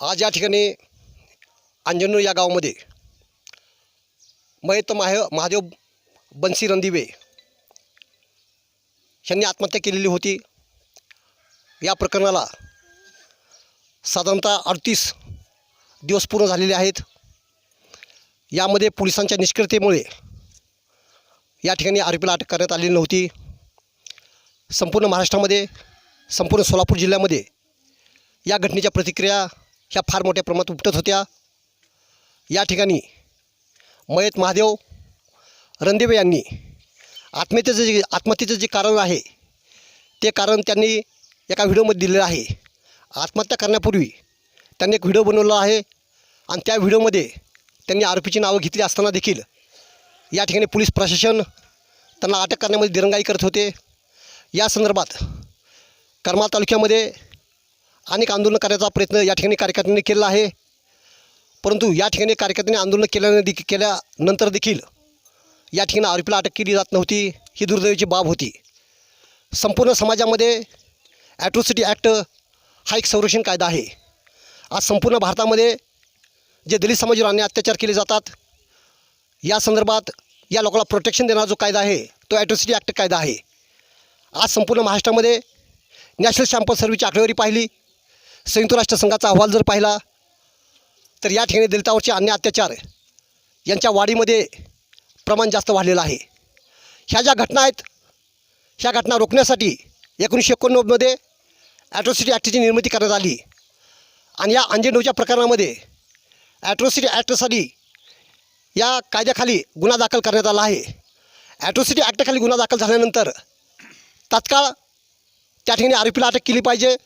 आज या ठिकाणी अंजनूर या गावामध्ये मयत माह महादेव बनसी रणदिवे यांनी आत्महत्या केलेली होती. या प्रकरणाला साधारणतः अडतीस दिवस पूर्ण झालेले आहेत. यामध्ये पोलिसांच्या निष्क्रियतेमुळे या ठिकाणी आरोपीला अटक करण्यात आलेली नव्हती. संपूर्ण महाराष्ट्रामध्ये संपूर्ण सोलापूर जिल्ह्यामध्ये या घटनेच्या प्रतिक्रिया ह्या फार मोठ्या प्रमाणात उपटत होत्या. या ठिकाणी मयत महादेव रणदेवे यांनी आत्महत्येचं जे आत्महत्येचं जे कारण आहे ते कारण त्यांनी एका व्हिडिओमध्ये दिलेलं आहे. आत्महत्या करण्यापूर्वी त्यांनी एक व्हिडिओ बनवला आहे आणि त्या व्हिडिओमध्ये त्यांनी आरोपीची नावं घेतली असताना देखील या ठिकाणी पोलीस प्रशासन त्यांना अटक करण्यामध्ये दिरंगाई करत होते. या संदर्भात करमाळ तालुक्यामध्ये अनेक आंदोलन करायचा प्रयत्न या ठिकाणी कार्यकर्त्यांनी केला आहे. परंतु या ठिकाणी कार्यकर्त्यांनी आंदोलन केल्याने देखी केल्यानंतर देखील या ठिकाणी आरोपीला अटक केली जात नव्हती ही दुर्दैवाची बाब होती. संपूर्ण समाजामध्ये ॲट्रोसिटी ॲक्ट हा एक संरक्षण कायदा आहे. आज संपूर्ण भारतामध्ये जे दलित समाजावर अत्याचार केले जातात या संदर्भात या लोकांना प्रोटेक्शन देणारा जो कायदा आहे तो ॲट्रोसिटी ॲक्ट कायदा आहे. आज संपूर्ण महाराष्ट्रामध्ये नॅशनल सॅम्पल सर्व्हिसची आकडेवारी पाहिली संयुक्त राष्ट्रसंघाचा अहवाल जर पाहिला तर या ठिकाणी दलितावरचे अन्य अत्याचार यांच्या वाढीमध्ये प्रमाण जास्त वाढलेलं आहे. ह्या ज्या घटना आहेत ह्या घटना रोखण्यासाठी एकोणीसशे एकोणनव्वदमध्ये ॲट्रॉसिटी ॲक्टची निर्मिती करण्यात आली. आणि या अंजनोच्या प्रकरणामध्ये ॲट्रॉसिटी ॲक्टसाठी या कायद्याखाली गुन्हा दाखल करण्यात आला आहे. ॲट्रोसिटी ॲक्टखाली गुन्हा दाखल झाल्यानंतर तात्काळ त्या ठिकाणी आरोपीला अटक केली पाहिजे.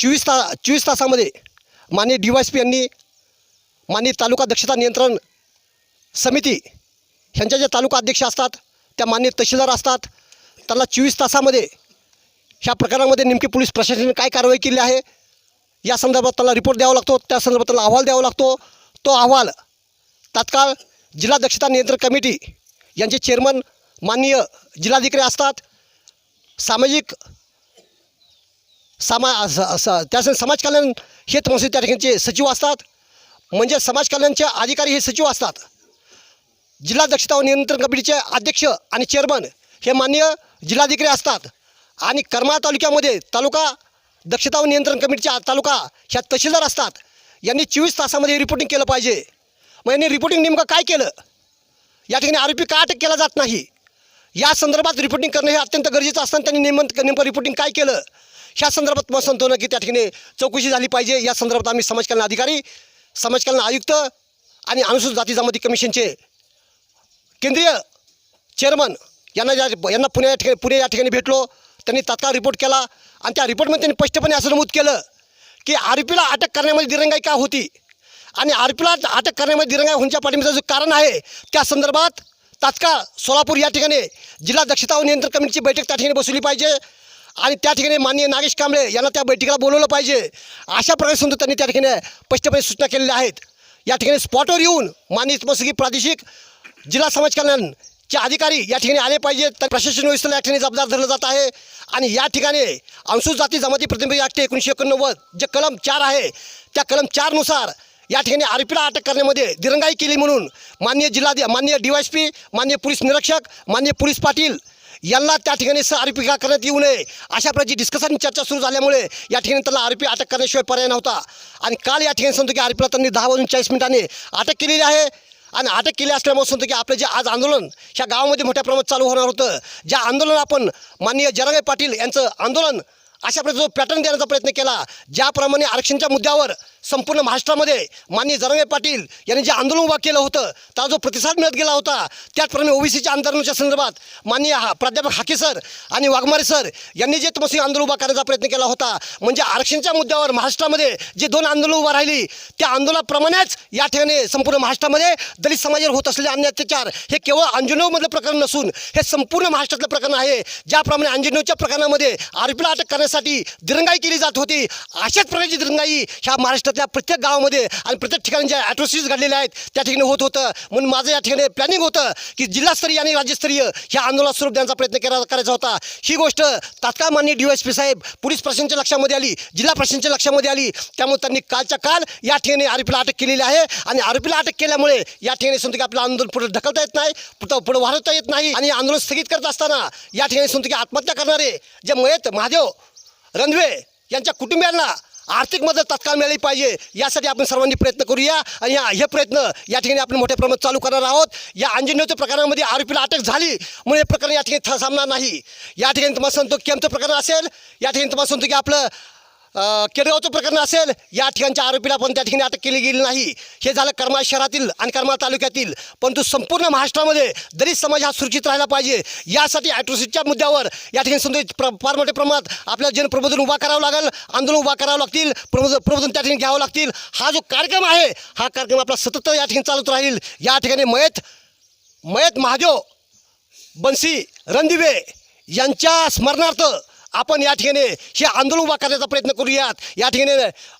चोवीस ता चोवीस तासामध्ये माननीय डी वाय एस पी यांनी माननीय तालुका दक्षता नियंत्रण समिती ह्यांच्या ज्या तालुका अध्यक्ष असतात त्या मान्य तहसीलदार असतात त्यांना चोवीस तासामध्ये ह्या प्रकरणामध्ये नेमकी पोलीस प्रशासनाने काय कारवाई केली आहे या संदर्भात त्याला रिपोर्ट द्यावा लागतो त्या संदर्भात त्याला अहवाल द्यावा लागतो. तो अहवाल तात्काळ जिल्हा दक्षता नियंत्रण कमिटी यांचे चेअरमन माननीय जिल्हाधिकारी असतात सामाजिक समा स- स- त्या समाज कल्याण हे महसूल त्या ठिकाणचे सचिव असतात. म्हणजे समाज कल्याणचे अधिकारी हे सचिव असतात. जिल्हा दक्षता व नियंत्रण कमिटीचे अध्यक्ष आणि चेअरमन हे माननीय जिल्हाधिकारी असतात. आणि करमाळा तालुक्यामध्ये तालुका दक्षता व नियंत्रण कमिटीच्या तालुका ह्या तहसीलदार असतात. यांनी चोवीस तासामध्ये रिपोर्टिंग केलं पाहिजे. मग यांनी रिपोर्टिंग नेमकं काय केलं? या ठिकाणी आरोपी का अटक केला जात नाही? या संदर्भात रिपोर्टिंग करणं हे अत्यंत गरजेचं असताना त्यांनी नेमकं नेमकं रिपोर्टिंग काय केलं? ह्या संदर्भात मग सांगतो ना की त्या ठिकाणी चौकशी झाली पाहिजे. या संदर्भात आम्ही समाजकल्याण अधिकारी समाज कल्याण आयुक्त आणि अनुसूचित जाती जमाती कमिशनचे केंद्रीय चेअरमन यांना ज्या यांना पुणे या ठिकाणी पुणे या ठिकाणी भेटलो. त्यांनी तात्काळ रिपोर्ट केला आणि त्या रिपोर्टमध्ये त्यांनी स्पष्टपणे असं नमूद केलं की आरोपीला अटक करण्यामध्ये दिरंगाई का होती? आणि आरोपीला अटक करण्यामध्ये दिरंगाई होण्याच्या पाठिंब्याचं जो कारण आहे त्या संदर्भात तात्काळ सोलापूर या ठिकाणी जिल्हा दक्षता व नियंत्रण कमिटीची बैठक त्या ठिकाणी बसवली पाहिजे. आणि त्या ठिकाणी माननीय नागेश कांबळे यांना त्या बैठकीला बोलवलं पाहिजे. अशा प्रकारे सुद्धा त्यांनी त्या ठिकाणी स्पष्टपणे सूचना केलेल्या आहेत. या ठिकाणी स्पॉटवर येऊन माननीय मसुकी प्रादेशिक जिल्हा समाज कल्याणचे अधिकारी या ठिकाणी आले पाहिजेत तर प्रशासन व्यवस्थेला या ठिकाणी जबाबदार धरलं जात आहे. आणि या ठिकाणी अनुसूचित जाती जमाती प्रतिनिधी ॲक्ट एकोणीसशे एकोणनव्वद जे कलम चार आहे त्या कलम चारनुसार या ठिकाणी आरोपीला अटक करण्यामध्ये दिरंगाई केली म्हणून माननीय जिल्हा माननीय डी वाय पी माननीय पोलीस निरीक्षक माननीय पोलीस पाटील यांना त्या ठिकाणी स आरोपी का करण्यात येऊ नये. अशा प्रकारची डिस्कशन चर्चा सुरू झाल्यामुळे या ठिकाणी त्याला आरोपी अटक करण्याशिवाय पर्याय नव्हता. आणि काल या ठिकाणी सांगतो की आरोपीला त्यांनी दहा वाजून चाळीस मिनिटांनी अटक केलेली आहे. आणि अटक केली असल्यामुळे सांगतो की आपलं जे आज आंदोलन ह्या गावामध्ये मोठ्या प्रमाणात चालू होणार होतं. ज्या आंदोलन आपण माननीय जरांगे पाटील यांचं आंदोलन अशा प्रकारचा जो पॅटर्न देण्याचा प्रयत्न केला. ज्याप्रमाणे आरक्षणच्या मुद्द्यावर संपूर्ण महाराष्ट्रामध्ये माननीय जरांगे पाटील यांनी जे आंदोलन उभा केलं होतं त्याला जो प्रतिसाद मिळत गेला होता त्याचप्रमाणे ओबीसीच्या आंदोलनाच्या संदर्भात माननीय हा प्राध्यापक हाके सर आणि वाघमारे सर यांनी जे तमसी आंदोलन उभा करण्याचा प्रयत्न केला होता म्हणजे आरक्षणच्या मुद्द्यावर महाराष्ट्रामध्ये जे दोन आंदोलन उभा राहिली त्या आंदोलनाप्रमाणेच या ठिकाणी संपूर्ण महाराष्ट्रामध्ये दलित समाजावर होत असलेले अन्य अत्याचार हे केवळ अंजनोमधलं प्रकरण नसून हे संपूर्ण महाराष्ट्रातलं प्रकरण आहे ज्याप्रमाणे अंजनोच्या प्रकरणामध्ये आरोपीला अटक करण्यासाठी दिरंगाई केली जात होती अशाच प्रकारची दिरंगाई ह्या महाराष्ट्रात महाराष्ट्रातल्या प्रत्येक गावामध्ये आणि प्रत्येक ठिकाणी ज्या ॲट्रॉसिटीज घडलेल्या आहेत त्या ठिकाणी होत होतं. म्हणून माझं या ठिकाणी प्लॅनिंग होतं की जिल्हास्तरीय आणि राज्यस्तरीय ह्या आंदोलनात स्वरूप देण्याचा प्रयत्न केला करायचा होता. ही गोष्ट तात्काळ माननीय डी एस पी साहेब पोलीस प्रशासनाच्या लक्षामध्ये आली जिल्हा प्रशासनाच्या लक्षामध्ये आली. त्यामुळे त्यांनी कालच्या काल या ठिकाणी आरोपीला अटक केलेली आहे आणि आरोपीला अटक केल्यामुळे या ठिकाणी समजा की आपलं आंदोलन पुढे ढकलता येत नाही पुढं पुढे वाढवता येत नाही आणि आंदोलन स्थगित करत असताना या ठिकाणी समजा की आत्महत्या करणारे जे मयत महादेव रणवे यांच्या कुटुंबियांना आर्थिक मदत तत्काळ मिळाली पाहिजे. यासाठी आपण सर्वांनी प्रयत्न करूया. आणि या हे प्रयत्न या ठिकाणी आपण मोठ्या प्रमाणात चालू करणार आहोत. या अंजनीच्या प्रकरणामध्ये आरोपीला अटक झाली. म्हणून हे प्रकरण या ठिकाणी थांबणार नाही. या ठिकाणी तुम्हाला सांगतो केमचं प्रकरण असेल. या ठिकाणी तुम्हाला सांगतो की आपलं केडगावचं प्रकरण असेल या ठिकाणच्या आरोपीला पण त्या ठिकाणी अटक केली गेली नाही. हे झालं करमाळ शहरातील आणि करमाळ तालुक्यातील. परंतु संपूर्ण महाराष्ट्रामध्ये दलित समाज हा सुरक्षित राहिला पाहिजे. यासाठी ॲट्रोसिटीच्या मुद्द्यावर या ठिकाणी समजा प्र फार मोठ्या प्रमाणात आपल्याला जनप्रबोधन उभा करावं लागेल आंदोलन उभा करावं लागतील प्रबोधन प्रबोधन त्या ठिकाणी घ्यावं लागतील. हा जो कार्यक्रम आहे हा कार्यक्रम आपला सतत या ठिकाणी चालत राहील. या ठिकाणी मयत मयत महादेव बन्सी रणदिवे यांच्या स्मरणार्थ आपण या ठिकाणी हे आंदोलन उभा करण्याचा प्रयत्न करूयात. या ठिकाणी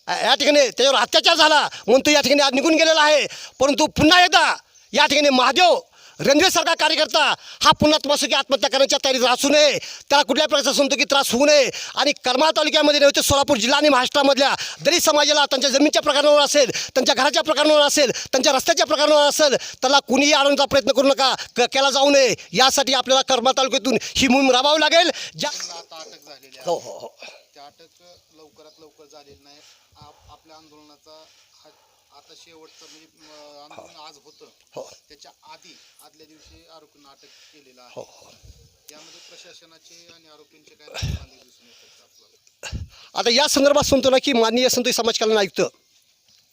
या ठिकाणी त्याच्यावर अत्याचार झाला म्हणून तो या ठिकाणी आज निघून गेलेला आहे. परंतु पुन्हा एकदा या ठिकाणी महादेव रणवीरसारखा कार्यकर्ता हा पुन्हा तुम्हाला आत्महत्या करण्याच्या तयारीत असू नये. त्याला कुठल्याही प्रकारचा संतोकी त्रास होऊ नये. आणि करमाळ तालुक्यामध्ये नव्हे तर सोलापूर जिल्हा आणि महाराष्ट्रामधल्या दलित समाजाला त्यांच्या जमिनीच्या प्रकरणावर असेल त्यांच्या घराच्या प्रकरणावर असेल त्यांच्या रस्त्याच्या प्रकरणावर असेल त्याला कुणीही आणण्याचा प्रयत्न करू नका क केला जाऊ नये. यासाठी आपल्याला करमाळ तालुक्यातून ही मोहीम राबवावी लागेल. ज्या आता अटक झालेली आहे हो हो हो. त्या अटक लवकरात लवकर झालेली नाही. आप- आपल्या आंदोलनाचा आता शेवटचं म्हणजे आंदोलन आज होतं. हो. त्याच्या आधी आदल्या दिवशी आरोपींना अटक केलेलं हो आहे यामध्ये प्रशासनाचे आणि आरोपींचे काय दिसून येतात आपल्याला? आता या संदर्भात सांगतो ना की माननीय संतोष समाज कल्याण आयुक्त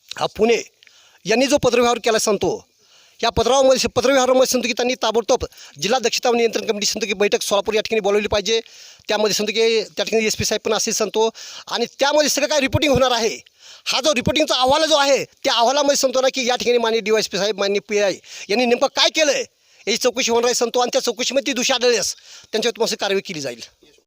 हा पुणे यांनी जो पत्रव्यवहार केला सांगतो या पत्रावामध्ये पत्रव्यवहारामध्ये सांगतो की त्यांनी ताबडतोब जिल्हा दक्षता नियंत्रण कमिटी सांगतो की बैठक सोलापूर या ठिकाणी बोलवली पाहिजे. त्यामध्ये सांगतो की त्या ठिकाणी एस पी साहेब पण असेल सांगतो आणि त्यामध्ये सगळं काय रिपोर्टिंग होणार आहे. हा जो रिपोर्टिंगचा अहवाल जो आहे त्या अहवालामध्ये सांगतो ना की या ठिकाणी माननीय डी वाय पी साहेब माननीय पी आय यांनी नेमकं काय केलं आहे याची चौकशी होणार आहे सांगतो आणि त्या चौकशीमध्ये ती दोषी आढळल्यास त्यांच्यावर तुम्हाला कारवाई केली जाईल.